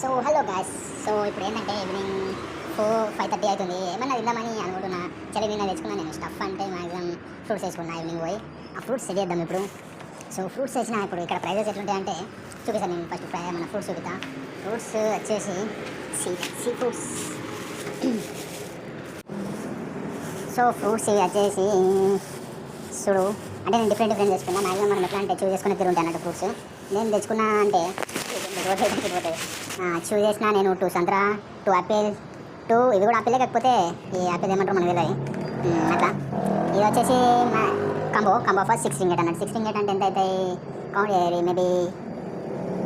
So hello guys so ఇప్పుడు ఏంటంటే evening four five thirty అవుతుంది ఏమన్నా తిందామని అనుకుంటున్నా. చలి నిన్న తెచ్చుకున్నా నేను. స్టఫ్ అంటే మ్యాక్సిమం ఫ్రూట్స్ వేసుకున్నా ఈవినింగ్ పోయి. ఆ ఫ్రూట్స్ సెట్ చేద్దాం ఇప్పుడు. సో ఫ్రూట్స్ వేసిన ఇప్పుడు ఇక్కడ ప్రైజెస్ ఎట్లుంటాయంటే చూపిస్తాను నేను ఫస్ట్ ఫ్రై మన ఫ్రూట్స్ చూపిస్తా. ఫ్రూట్స్ వచ్చేసి see see fruits so fruits ఇవి వచ్చేసి చూడు. అంటే నేను డిఫరెంట్ డిఫరెంట్ తెచ్చుకున్నా. మ్యాక్సిమం మనం ఎట్లా అంటే చూస్ చేసుకుని తిరుగుతాయి అన్నట్టు ఫ్రూట్స్ నేను తెచ్చుకున్నా అంటే చూస్ చేసిన నేను టూ సంత్రా టూ యాపిల్ టూ ఇది కూడా ఆపిలే కాకపోతే ఈ యాపిల్ ఏమంటారు మనకు తెలియదు అట్లా. ఇది వచ్చేసి combo combo first six ringgit అన్నట్టు. సిక్స్ రింగెట్ అంటే ఎంత అవుతాయి కౌంట్ చేయాలి maybe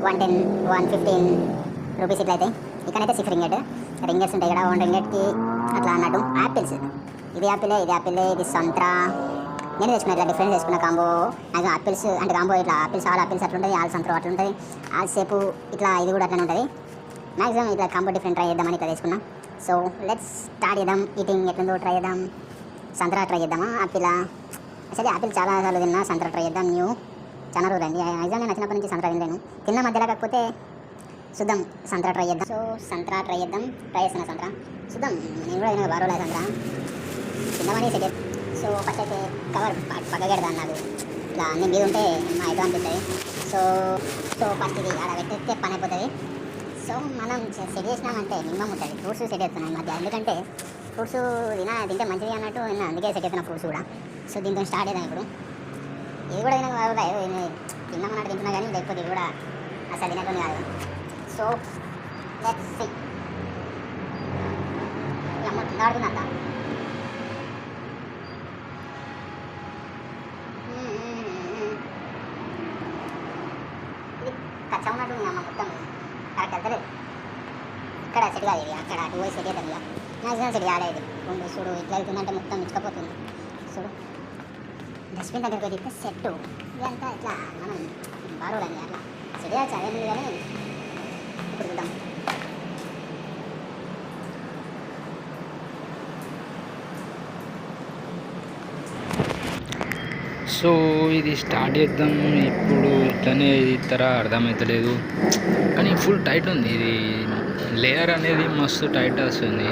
one ten one fifteen rupees ఇట్లా అవుతాయి ఇక్కడైతే సిక్స్ రింగేట్ రింగెట్స్ ఉంటాయి ఇక్కడ వన్ రింగేట్కి అట్లా అన్నట్టు. యాపిల్స్ ఇది యాపిలే ఇది యాపిలే ఇది సంత్రా. నేను తెచ్చుకున్నా ఇట్లా డిఫరెంట్ చేసుకున్న కాంబో నాకు ఆపిల్స్ అంటే కాంబో ఇట్లా ఆపిల్స్ ఆల్ ఆపిల్స్ అట్లా ఉంటుంది ఆల్ సంత్రం అట్లా ఉంటుంది ఆల్ సేపు ఇట్లా ఇది కూడా అట్లనే ఉంటుంది. మ్యాక్సిమం ఇట్లా కాంబో డిఫరెంట్ ట్రై చేద్దామని ఇట్లా తీసుకున్నా సో లెట్స్ స్టార్ట్ చేద్దాం ఈటింగ్ ఎట్లుందో ట్రై చేద్దాం సంత్రా ట్రై చేద్దామా ఆపిల్ అసలు ఆపిల్ చాలా సార్లు తిన్నా సంత్రా ట్రై చేద్దాం న్యూ చాలా రోజులు అండి మ్యాక్సిమం నేను వచ్చినప్పటి నుంచి సంత్రా తినలేను. తిన్న మధ్యలో కాకపోతే చూద్దాం సంత్రా ట్రై చేద్దాం. సో సంత్రా ట్రై చేద్దాం ట్రై చేస్తున్నా సంత్రా. చూద్దాం నేను కూడా తిన బారోలే సంత్రా. తిన్నామని సెట్ సో ఫస్ట్ అయితే కవర్ పక్కకి పెడదాం నాకు ఇట్లా అన్ని మీద ఉంటే మా ఐటమ్ అనిపిస్తుంది సో సో ఫస్ట్ ఇది అలా పెట్టేస్తే పని అయిపోతుంది. సో మనం సెట్ చేసినామంటే మినిమం ఉంటుంది. ఫ్రూట్స్ సెట్ చేస్తున్నాయి మధ్య. ఎందుకంటే ఫ్రూట్స్ తినా తింటే మంచిది అన్నట్టు నేను అందుకే సెట్ చేస్తున్నా ఫ్రూట్స్ కూడా. సో దీంతో స్టార్ట్ చేద్దాం ఇప్పుడు. ఇది కూడా తినక బాగా తిన్నామన్నట్టు తింటున్నా కానీ లేకపోతే ఇది కూడా అసలు తినకుండా కాదు. సో లెట్స్ సి అమ్మ తిన్నాడుతుందంతా ఇది కచ్చా ఉన్నట్టు ఉంది అమ్మ మొత్తం కరెక్ట్ వెళ్తలేదు ఇక్కడ సెట్ కాదు ఇది అక్కడ అటు పోయి సెట్ అవుతుంది ఇక మ్యాక్సిమం సెట్ కాలేదు రెండు చూడు ఇట్లా వెళ్తుందంటే మొత్తం ఇచ్చకపోతుంది చూడు డస్ట్బిన్ దగ్గరికి పోయి తిప్పితే సెట్ ఇదంతా ఇట్లా మనం బారోలని అట్లా సెట్ చేయచ్చు అదే కానీ ఇప్పుడు చూద్దాం సో ఇది స్టార్ట్ చేద్దాం. ఇప్పుడు ఇట్లనే ఇతర అర్థమవుతలేదు కానీ ఫుల్ టైట్ ఉంది. ఇది లేయర్ అనేది మస్తు టైట్ వస్తుంది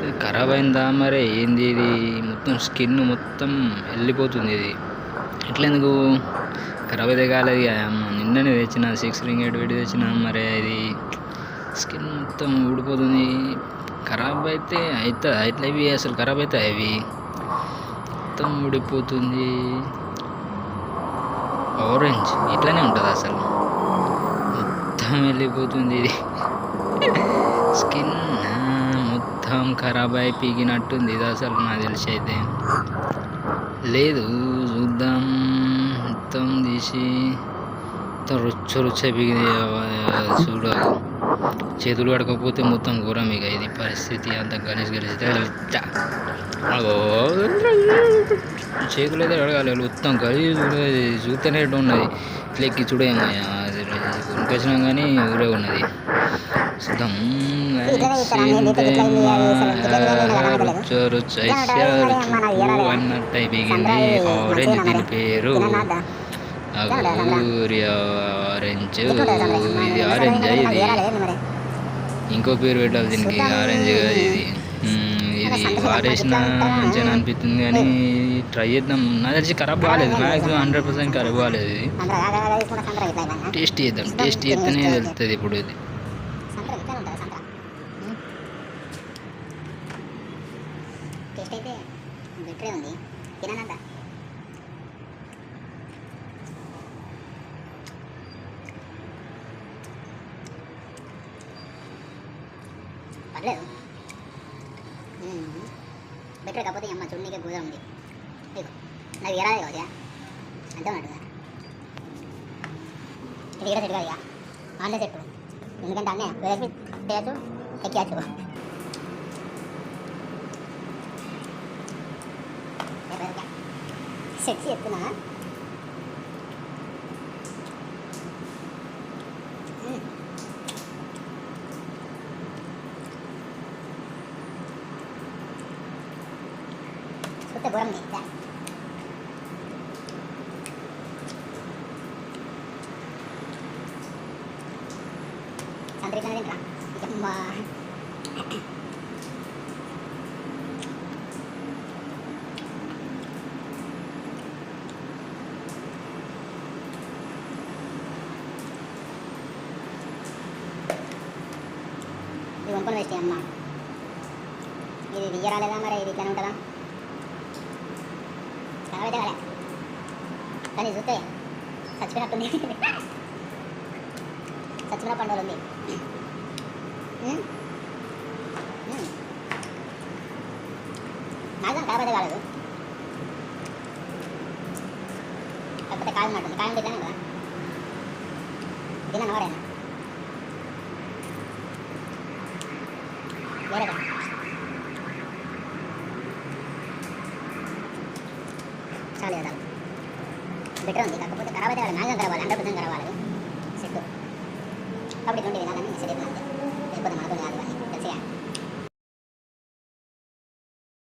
ఇది ఖరాబ్ అయిందా మరి? ఏంది ఇది? మొత్తం స్కిన్ మొత్తం వెళ్ళిపోతుంది ఇది. ఎట్లెందుకు ఖరాబ్ అయితే కాలేదు అమ్మ. నిన్ననే తెచ్చిన సిక్స్ రింగ్ ఎయిట్ పెట్టి తెచ్చిన మరి ఇది. స్కిన్ మొత్తం ఊడిపోతుంది. ఖరాబ్ అయితే అవుతుంది అట్లా అసలు ఖరాబ్ అవుతాయి అవి మొత్తం ఊడిపోతుంది. ఆరెంజ్ ఇట్లానే ఉంటుంది అసలు. మొత్తం వెళ్ళిపోతుంది ఇది. స్కిన్ మొత్తం ఖరాబ్ అయి పీగినట్టుంది ఇది అసలు నాకు తెలిసి అయితే. లేదు చూద్దాం. మొత్తం తీసి మొత్తం రుచి రుచి పీగి చూడ. చేతులు కడకపోతే మొత్తం ఘోరం ఇక ఇది పరిస్థితి. అంత గలీజ్ గలీజ్ అగో. చేతులు అయితే అడగాలి మొత్తం ఉన్నది చూస్తేనే ఉన్నది. ఇట్లా ఎక్కి చూడేమో కానీ ఊరే ఉన్నది. రుచి అన్నట్టు అయిపోయింది. ఆరెంజ్ దీని పేరు అగోరి ఆరెంజ్. ఇది ఆరెంజ్ ఇది. ఇంకో పేరు పెట్టాలి దీనికి. ఆరెంజ్ ఇది. ఆరేసిన వారేసిన మంచిగా అనిపిస్తుంది కానీ ట్రై చేద్దాం. నాకు తెలిసి ఖరాబ్ కాలేదు. మ్యాక్సిమం హండ్రెడ్ పర్సెంట్ ఖరాబ్ కాలేదు ఇది. టేస్ట్ చేద్దాం. టేస్ట్ చేస్తేనే తెలుస్తుంది ఇప్పుడు ఇది. పర్లేదు. బెటర్ కాకపోతే అమ్మ చూడనీకే గుజా ఉంది ఇదిగో నాకు ఎరాదే కావచ్చా అంతే ఉన్నట్టుగా ఇది కూడా సెట్ కాదు ఇక ఆన్లైన్ సెట్ ఎందుకంటే అన్నీ వేసి చేయొచ్చు ఎక్కచ్చు సెట్ చెప్తున్నా చూస్తే ఘోరం ఉంది దా. సంత్రా రాత్రి ఇట్లా తింటా అమ్మా ఇది కొనుక్కొని వేస్ట్ అమ్మ ఇది దియ్యరాలేదా మరి ఇది ఇట్లానే ఉంటుందా కనబడితే కలే కానీ చూస్తే చచ్చిపోయినట్టుంది చచ్చిపోయిన పండుగ ఉంది ఉమ్. ఉమ్. నాకు కనబడితే కాలేదు కాకపోతే కాదు మాటుంది కాయం తిన్నాను కదా తిన్నాను ఎవరైనా వేరే బెటర్ ఉంది. కాకపోతే ఖరాబ్ అయితే వాళ్ళు మ్యాగ్జిమం ఖరాబ్ హండ్రెడ్ పర్సెంట్ ఖరాబ్ అవ్వాలి సెట్ కాబట్టి ఇటువంటి విధానాన్ని సెట్ అయితే లేకపోతే మనకు